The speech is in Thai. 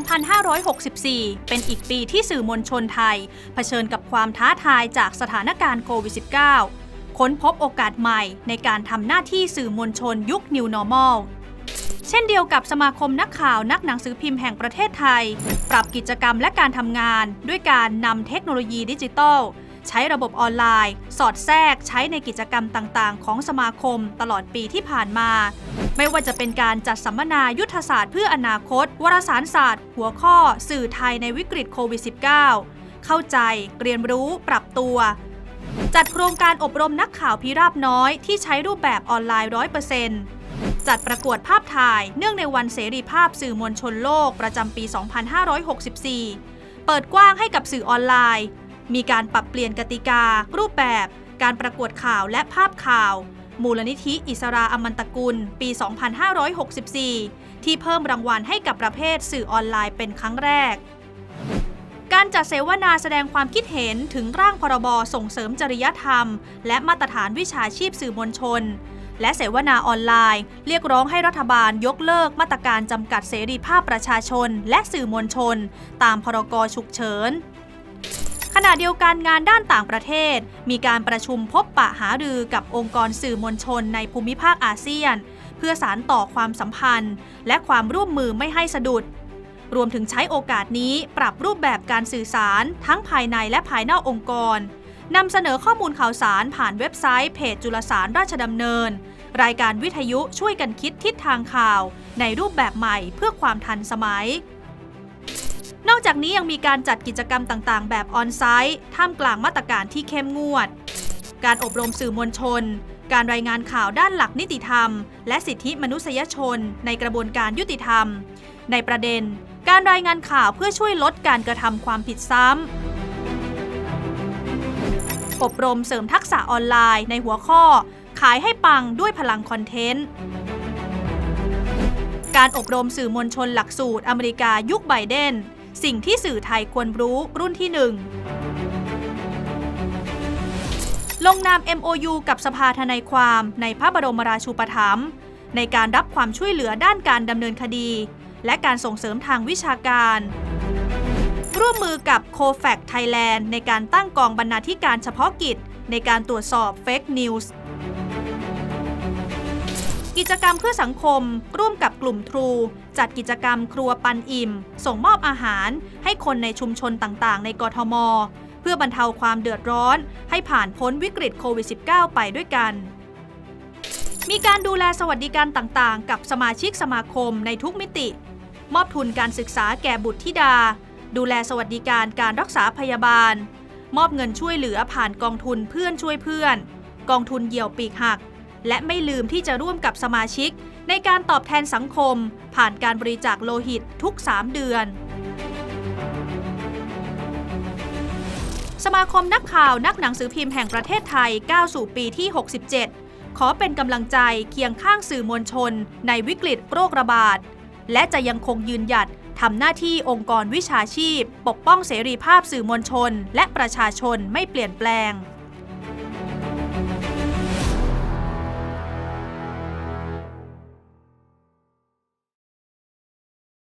2564 เป็นอีกปีที่สื่อมวลชนไทย เผชิญกับความท้าทายจากสถานการณ์โควิด -19 ค้นพบโอกาสใหม่ในการทำหน้าที่สื่อมวลชนยุค New Normal เช่นเดียวกับสมาคมนักข่าวนักหนังสือพิมพ์แห่งประเทศไทย ปรับกิจกรรมและการทำงาน ด้วยการนำเทคโนโลยีดิจิทัล ใช้ระบบออนไลน์ สอดแทรกใช้ในกิจกรรมต่างๆ ของสมาคมตลอดปีที่ผ่านมา ไม่ว่าจะเป็นการจัดสัมมนายุทธศาสตร์เพื่ออนาคต วารสารศาสตร์ หัวข้อ สื่อไทยในวิกฤตโควิด -19 เข้าใจ เรียนรู้ ปรับตัว จัดโครงการอบรมนักข่าวพิราบน้อยที่ใช้รูปแบบออนไลน์100%จัดประกวดภาพถ่ายเนื่องในวันเสรีภาพสื่อมวลชนโลกประจำปี 2564 เปิดกว้างให้กับสื่อออนไลน์ มีการปรับเปลี่ยนกติกา รูปแบบ การประกวดข่าวและภาพข่าว มูลนิธิอิสราอมันตกุล ปี 2564 ที่เพิ่มรางวัลให้กับประเภทสื่อออนไลน์เป็นครั้งแรก การจัดเสวนาแสดงความคิดเห็นถึงร่างพรบส่งเสริมจริยธรรม และมาตรฐานวิชาชีพสื่อมวลชนและเสวนาออนไลน์ เรียกร้องให้รัฐบาลยกเลิกมาตรการจำกัดเสรีภาพประชาชน และสื่อมวลชน ตามพรกฉุกเฉิน ณะเดียวกันงานด้านต่างประเทศ มีการประชุมพบปะหารือกับองค์กรสื่อมวลชนในภูมิภาคอาเซียน เพื่อสารต่อความสัมพันธ์ และความร่วมมือไม่ให้สะดุด รวมถึงใช้โอกาสนี้ปรับรูปแบบการสื่อสารทั้งภายในและภายนอกองค์กรนำเสนอข้อมูลข่าวสารผ่านเว็บไซต์เพจจุลสารราชดำเนิน รายการวิทยุช่วยกันคิดทิศทางข่าว ในรูปแบบใหม่เพื่อความทันสมัย นอกจากนี้ยังมีการจัดกิจกรรมต่างๆ แบบออนไซต์ท่ามกลางมาตรการที่เข้มงวด การอบรมสื่อมวลชน การรายงานข่าวด้านหลักนิติธรรม และสิทธิมนุษยชน ในกระบวนการยุติธรรม ในประเด็น การรายงานข่าวเพื่อช่วยลดการกระทำความผิดซ้ำ อบรมเสริมทักษะออนไลน์ในหัวข้อ ขายให้ปังด้วยพลังคอนเทนต์การอบรมสื่อมวลชนหลักสูตรอเมริกายุคไบเดน สิ่งที่สื่อไทยควรรู้รุ่นที่ 1 ลงนาม MOU กับสภาทนายความในพระบรมราชูปถัมภ์ในการรับความช่วยเหลือด้านการดำเนินคดี และการส่งเสริมทางวิชาการ ร่วมมือกับ c o f a c Thailand ในการตั้งกองบรรณาธิการเฉพาะกิจ ในการตรวจสอบ Fake News กิิจกรรมเพื่อสังคม ร่วมกับกลุ่มทรู จัดกิจกรรมครัวปันอิ่ม ส่งมอบอาหาร ให้คนในชุมชนต่างๆ ในกทม เพื่อบรรเทาความเดือดร้อน ให้ผ่านพ้นวิกฤตโควิด -19 ไปด้วยกัน มีการดูแลสวัสดิการต่างๆ กับสมาชิกสมาคมในทุกมิติ มอบทุนการศึกษาแก่บุตรธิดา ดูแลสวัสดิการการรักษาพยาบาล มอบเงินช่วยเหลือผ่านกองทุนเพื่อนช่วยเพื่อน กองทุนเหยี่ยวปีกหัก และไม่ลืมที่จะร่วมกับสมาชิก ในการตอบแทนสังคม ผ่านการบริจาคโลหิตทุก 3 เดือน สมาคมนักข่าวนักหนังสือพิมพ์แห่งประเทศไทยก้าวสู่ปีที่ 67 ขอเป็นกำลังใจเคียงข้างสื่อมวลชน ในวิกฤตโรคระบาด และจะยังคงยืนหยัดทำหน้าที่องค์กรวิชาชีพ ปกป้องเสรีภาพสื่อมวลชน และประชาชนไม่เปลี่ยนแปลง